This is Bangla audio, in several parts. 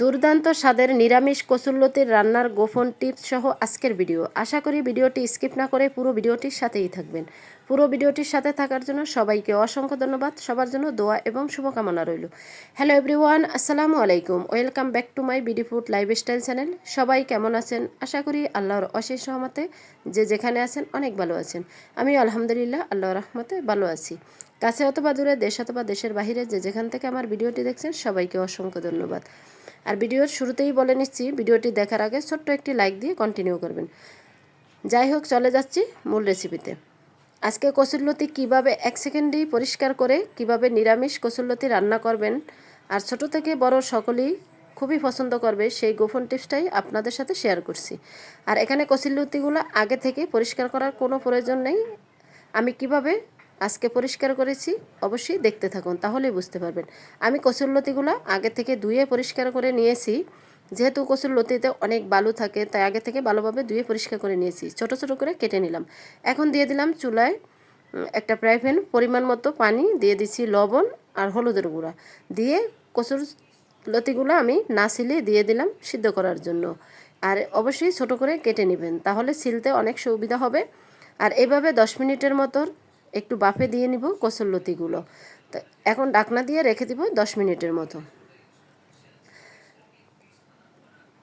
দুর্দান্ত স্বাদের নিরামিষ কচুল্লতির রান্নার গোপন টিপস সহ আজকের ভিডিও। আশা করি ভিডিওটি স্কিপ না করে পুরো ভিডিওটির সাথেই থাকবেন। পুরো ভিডিওটির সাথে থাকার জন্য সবাইকে অসংখ্য ধন্যবাদ। সবার জন্য দোয়া এবং শুভকামনা রইল। হ্যালো এভরিওয়ান আসসালামু আলাইকুম। Welcome back to my BD food lifestyle channel সবাই কেমন আছেন? আশা করি আল্লাহর অশেষ সহমতে যে যেখানে আছেন অনেক ভালো আছেন। আমি আলহামদুলিল্লাহ, আল্লাহর রহমতে ভালো আছি। কাছে অথবা দূরে, দেশ অথবা দেশের বাহিরে যে যেখান থেকে আমার ভিডিওটি দেখছেন, সবাইকে অসংখ্য ধন্যবাদ। আর ভিডিওর শুরুতেই বলে নিচ্ছি, ভিডিওটি দেখার আগে ছোট্ট একটি লাইক দিয়ে কন্টিনিউ করবেন। যাই হোক, চলে যাচ্ছি মূল রেসিপিতে আজকে কসুরলতি কীভাবে এক সেকেন্ডেই পরিষ্কার করে, কীভাবে নিরামিষ কসুরলতি রান্না করবেন, আর ছোট থেকে বড় সকলেই খুবই পছন্দ করবে, সেই গোপন টিপসটাই আপনাদের সাথে শেয়ার করছি। আর এখানে কসুরলতিগুলো আগে থেকে পরিষ্কার করার কোনো প্রয়োজন নেই। আমি কীভাবে আজকে পরিষ্কার করেছি, অবশ্যই দেখতে থাকুন, তাহলেই বুঝতে পারবেন। আমি কচুরলতিগুলো আগে থেকে ধুয়ে পরিষ্কার করে নিয়েছি। যেহেতু কচুরলতিতে অনেক বালু থাকে, তাই আগে থেকে ভালোভাবে ধুয়ে পরিষ্কার করে নিয়েছি। ছোট ছোট করে কেটে নিলাম। এখন দিয়ে দিলাম চুলায় একটা ফ্রাই পরিমাণ মতো পানি, দিয়ে দিচ্ছি লবণ আর হলুদের গুঁড়া। দিয়ে কচুর লতিগুলো আমি না সিলে দিয়ে দিলাম সিদ্ধ করার জন্য। আর অবশ্যই ছোট করে কেটে নেবেন, তাহলে সিলতে অনেক সুবিধা হবে। আর এভাবে দশ মিনিটের মতো একটু বাফে দিয়ে নিব কচুর লতিগুলো। তো এখন ডাকনা দিয়ে রেখে দিব দশ মিনিটের মতো।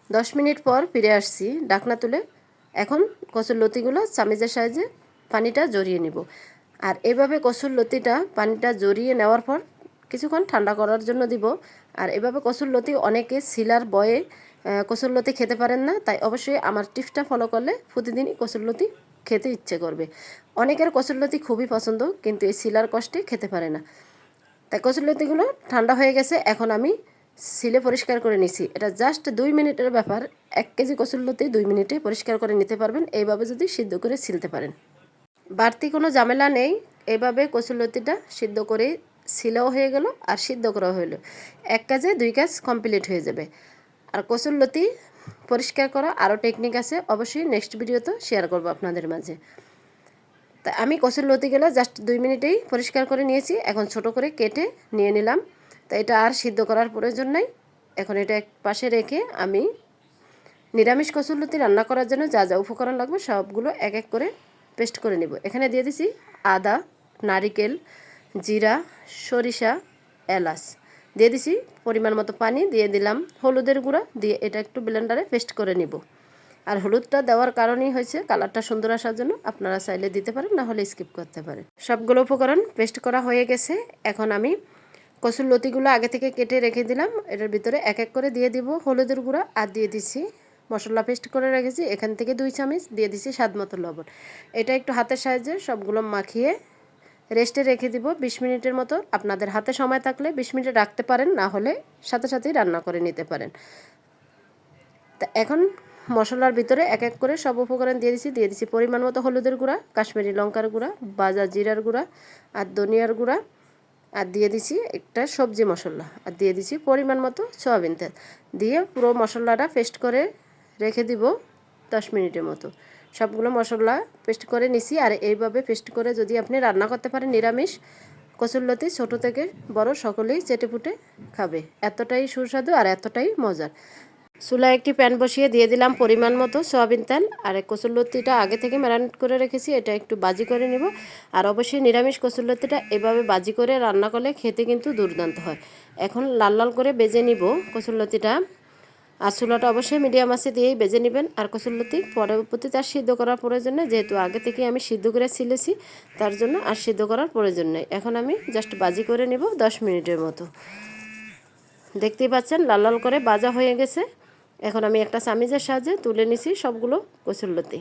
দশ মিনিট পর ফিরে আসছি ডাকনা তুলে। এখন কচুর লতিগুলো চামিচের সাহায্যে পানিটা জড়িয়ে নিব। আর এভাবে কচুর লতিটা পানিটা জড়িয়ে নেওয়ার পর কিছুক্ষণ ঠান্ডা করার জন্য দিব। আর এভাবে কচুর লতি অনেকে শিলার বয়ে কচুর লতি খেতে পারেন না, তাই অবশ্যই আমার টিপসটা ফলো করলে প্রতিদিনই কচুর লতি খেতে ইচ্ছে করবে। অনেকের কচুরলতি খুবই পছন্দ, কিন্তু এই শিলার কষ্টে খেতে পারে না। তাই কচুরলতিগুলো ঠান্ডা হয়ে গেছে, এখন আমি সিলে পরিষ্কার করে নিছি। এটা জাস্ট দুই মিনিটের ব্যাপার। এক কেজি কচুরলতি দুই মিনিটে পরিষ্কার করে নিতে পারবেন, এইভাবে যদি সিদ্ধ করে সিলতে পারেন। বাড়তি কোনো ঝামেলা নেই, এভাবে কচুরলতিটা সিদ্ধ করে সিলাও হয়ে গেল আর সিদ্ধ করা হলো। এক কাজে দুই কাজ কমপ্লিট হয়ে যাবে। আর কচুরলতি পরিষ্কার করা আরও টেকনিক আছে, অবশ্যই নেক্সট ভিডিওতে শেয়ার করব আপনাদের মাঝে। তা আমি কচুর লতিগুলো জাস্ট দুই মিনিটেই পরিষ্কার করে নিয়েছি, এখন ছোট করে কেটে নিয়ে নিলাম। তো এটা আর সিদ্ধ করার প্রয়োজন নাই, এখন এটা এক পাশে রেখে আমি নিরামিষ কচুরলতি রান্না করার জন্য যা যা উপকরণ লাগবে সবগুলো এক এক করে পেস্ট করে নেব। এখানে দিয়ে দিছি আদা, নারিকেল, জিরা, সরিষা, এলাচ। দিয়ে দিছি পরিমাণ মতো পানি, দিয়ে দিলাম হলুদের গুঁড়া, দিয়ে এটা একটু ব্লেন্ডারে পেস্ট করে নিব। আর হলুদটা দেওয়ার কারণেই হয়েছে কালারটা সুন্দর আসার জন্য আপনারা চাইলে দিতে পারেন, না হলে স্কিপ করতে পারেন। সবগুলো উপকরণ পেস্ট করা হয়ে গেছে। এখন আমি কচুর লতিগুলো আগে থেকে কেটে রেখে দিলাম। এটার ভিতরে এক এক করে দিয়ে দিব হলুদের গুঁড়া আর দিয়ে দিচ্ছি মশলা পেস্ট করে রেখেছি। এখান থেকে দুই চামচ দিয়ে দিচ্ছি স্বাদ মতো লবণ। এটা একটু হাতের সাহায্যে সবগুলো মাখিয়ে রেস্টে রেখে দিব বিশ মিনিটের মতো। আপনাদের হাতে সময় থাকলে বিশ মিনিট রাখতে পারেন, না হলে সাথে সাথেই রান্না করে নিতে পারেন। তা এখন মশলার ভিতরে এক এক করে সব উপকরণ দিয়ে দিচ্ছি দিয়ে দিচ্ছি পরিমাণ মতো হলুদের গুঁড়া, কাশ্মীরি লঙ্কার গুঁড়া, বাজা জিরার গুঁড়া আর ধনিয়ার গুঁড়া। আর দিয়ে দিছি একটা সবজি মশলা। আর দিয়ে দিছি পরিমাণ মতো সয়াবিন তেল। দিয়ে পুরো মশলাটা পেস্ট করে রেখে দিব দশ মিনিটের মতো। সবগুলো মশলা পেস্ট করে নিছি আর এইভাবে পেস্ট করে যদি আপনি রান্না করতে পারেন নিরামিষ কচুরলতি ছোট থেকে বড় সকলেই চেটেপুটে খাবে। এতটাই সুস্বাদু আর এতটাই মজার। চুলায় একটি প্যান বসিয়ে দিয়ে দিলাম পরিমাণ মতো সয়াবিন তেল। আর কচুরলতিটা আগে থেকে ম্যারিনেট করে রেখেছি, এটা একটু বাজি করে নিব। আর অবশ্যই নিরামিষ কচুরলতিটা এভাবে বাজি করে রান্না করলে খেতে কিন্তু দুর্দান্ত হয়। এখন লাল লাল করে বেজে নিব কচুরলতিটা আর চুলাটা অবশ্যই মিডিয়াম আছে দিয়েই বেজে নেবেন। আর কচুরলতি পরবর্তীতে আর সিদ্ধ করার প্রয়োজন নেই। যেহেতু আগে থেকে আমি সিদ্ধ করে ছিলেছি, তার জন্য আর সিদ্ধ করার প্রয়োজন নেই। এখন আমি জাস্ট বাজি করে নিব দশ মিনিটের মতো। দেখতেই পাচ্ছেন, লাল লাল করে বাজা হয়ে গেছে। এখন আমি একটা চামিজের সাহায্যে তুলে নিছি সবগুলো কচুরলতি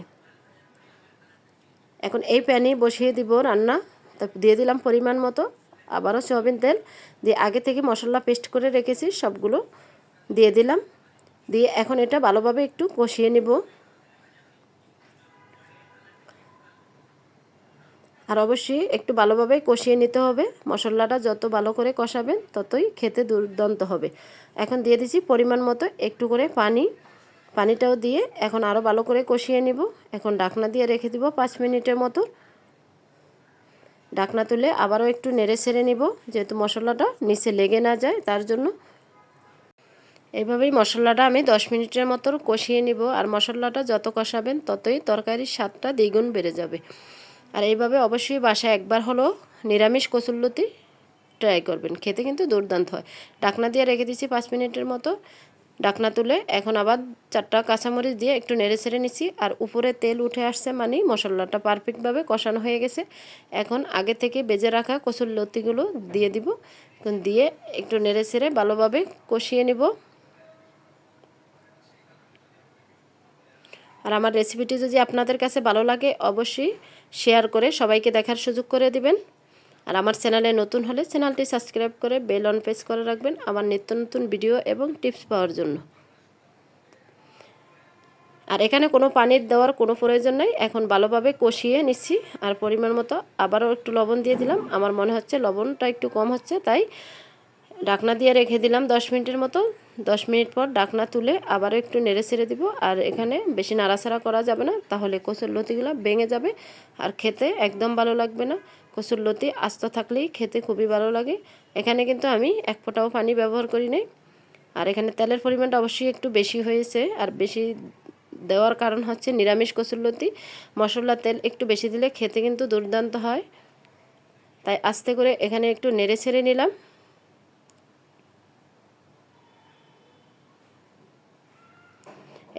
এখন এই প্যানে বসিয়ে দিব রান্না। তা দিয়ে দিলাম পরিমাণ মতো। আবারও সয়াবিন তেল। দিয়ে আগে থেকে মশলা পেস্ট করে রেখেছি, সবগুলো দিয়ে দিলাম। দিয়ে এখন এটা ভালোভাবে একটু কষিয়ে নিব। আর অবশ্যই একটু ভালোভাবে কষিয়ে নিতে হবে। মশলাটা যত ভালো করে কষাবেন, ততই খেতে দুর্দান্ত হবে। এখন দিয়ে দিচ্ছি পরিমাণ মতো একটু করে পানি। পানিটাও দিয়ে এখন আরও ভালো করে কষিয়ে নিব। এখন ডাকনা দিয়ে রেখে দিব পাঁচ মিনিটের মতো। ডাকনা তুলে আবারও একটু নেড়ে ছেড়ে নিব, যেহেতু মশলাটা নিচে লেগে না যায়, তার জন্য এইভাবেই মশলাটা আমি দশ মিনিটের মতো কষিয়ে নিব। আর মশলাটা যত কষাবেন ততই তরকারির স্বাদটা দ্বিগুণ বেড়ে যাবে। আর এইভাবে অবশ্যই বাসায় একবার হলো নিরামিষ কচুল্লতি ট্রাই করবেন। খেতে কিন্তু দুর্দান্ত হয়। ডাকনা দিয়ে রেখে দিচ্ছি পাঁচ মিনিটের মতো। ডাকনা তুলে এখন আবার চারটা কাঁচামরিচ দিয়ে একটু নেড়ে ছেড়ে নিচ্ছি। আর উপরে তেল উঠে আসছে মানে মশলাটা পারফেক্টভাবে কষানো হয়ে গেছে। এখন আগে থেকে বেজে রাখা কচুর লতিগুলো দিয়ে দিব। দিয়ে একটু নেড়ে ছেড়ে ভালোভাবে কষিয়ে নিব। আর আমার রেসিপিটি যদি আপনাদের কাছে ভালো লাগে, অবশ্যই শেয়ার করে সবাইকে দেখার সুযোগ করে দিবেন। আর আমার চ্যানেলে নতুন হলে চ্যানেলটি সাবস্ক্রাইব করে বেল অন প্রেস করে রাখবেন আমার নিত্য নতুন ভিডিও এবং টিপস পাওয়ার জন্য। আর এখানে কোনো পানির দেওয়ার কোনো প্রয়োজন নেই, এখন ভালোভাবে কষিয়ে নিচ্ছি। আর পরিমাণ মতো আবারও একটু লবণ দিয়ে দিলাম। আমার মনে হচ্ছে লবণটা একটু কম হচ্ছে, তাই ডাকনা দিয়ে রেখে দিলাম দশ মিনিটের মতো। দশ মিনিট পর ডাকনা তুলে আবারও একটু নেড়ে ছেড়ে দিব। আর এখানে বেশি নাড়াচাড়া করা যাবে না, তাহলে কচুর লতিগুলো ভেঙে যাবে আর খেতে একদম ভালো লাগবে না। কচুর লতি আস্ত থাকলেই খেতে খুবই ভালো লাগে। এখানে কিন্তু আমি এক ফোঁটাও পানি ব্যবহার করি নাই। আর এখানে তেলের পরিমাণটা অবশ্যই একটু বেশি হয়েছে। আর বেশি দেওয়ার কারণ হচ্ছে নিরামিষ কচুরলতি মশলা, তেল একটু বেশি দিলে খেতে কিন্তু দুর্দান্ত হয়। তাই আস্তে করে এখানে একটু নেড়ে ছেড়ে নিলাম।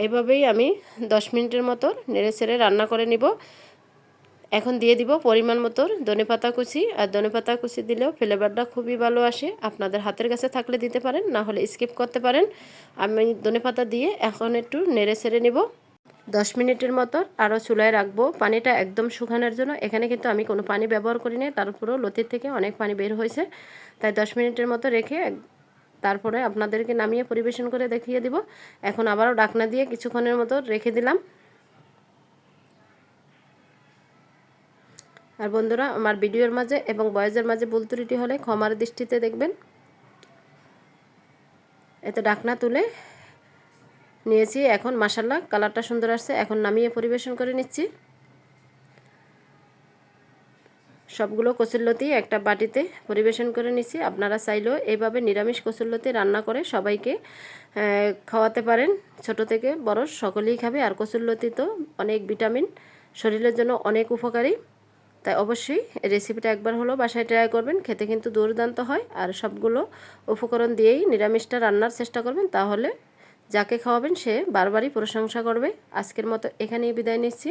এইভাবেই আমি দশ মিনিটের মতো নেড়ে ছেড়ে রান্না করে নিব। এখন দিয়ে দিব পরিমাণ মতো ধনে পাতা কুচি। আর ধনে পাতা কুচি দিলেও ফ্লেভারটা খুবই ভালো আসে। আপনাদের হাতের কাছে থাকলে দিতে পারেন, না হলে স্কিপ করতে পারেন। আমি ধনে পাতা দিয়ে এখন একটু নেড়ে ছেড়ে নিব। দশ মিনিটের মতো আরও চুলায় রাখব। পানিটা একদম শুকানোর জন্য এখানে কিন্তু আমি কোনো পানি ব্যবহার করি না তারপরেও লতির থেকে অনেক পানি বের হয়েছে। তাই দশ মিনিটের মতো রেখে তারপরে আপনাদেরকে নামিয়ে পরিবেশন করে দেখিয়ে দিব। এখন আবারও ডাকনা দিয়ে কিছুক্ষণের মতো রেখে দিলাম। আর বন্ধুরা, আমার ভিডিওর মাঝে এবং বয়েজের মাঝে ভুল ত্রুটি হলে ক্ষমার দৃষ্টিতে দেখবেন। এতে ডাকনা তুলে নিয়েছি। এখন মাসাল্লা কালারটা সুন্দর আসছে। এখন নামিয়ে পরিবেশন করে নিচ্ছি। সবগুলো কচুরলতি একটা বাটিতে পরিবেশন করে নিচ্ছি আপনারা চাইলেও এইভাবে নিরামিষ কচুরলতি রান্না করে সবাইকে খাওয়াতে পারেন। ছোট থেকে বড় সকলেই খাবে। আর কচুরলতি তো অনেক ভিটামিন, শরীরের জন্য অনেক উপকারী। তাই অবশ্যই রেসিপিটা একবার হলো বাসায় ট্রাই করবেন। খেতে কিন্তু দুর্দান্ত হয়। আর সবগুলো উপকরণ দিয়েই নিরামিষটা রান্নার চেষ্টা করবেন। তাহলে যাকে খাওয়াবেন সে বারবারই প্রশংসা করবে। আজকের মতো এখানেই বিদায় নিচ্ছি।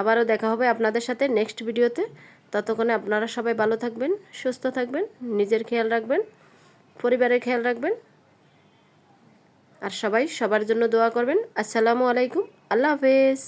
আবারও দেখা হবে আপনাদের সাথে নেক্সট ভিডিওতে ততক্ষণে আপনারা সবাই ভালো থাকবেন, সুস্থ থাকবেন, নিজের খেয়াল রাখবেন, পরিবারের খেয়াল রাখবেন, আর সবাই সবার জন্য দোয়া করবেন। আসসালামু আলাইকুম, আল্লাহ হাফেজ।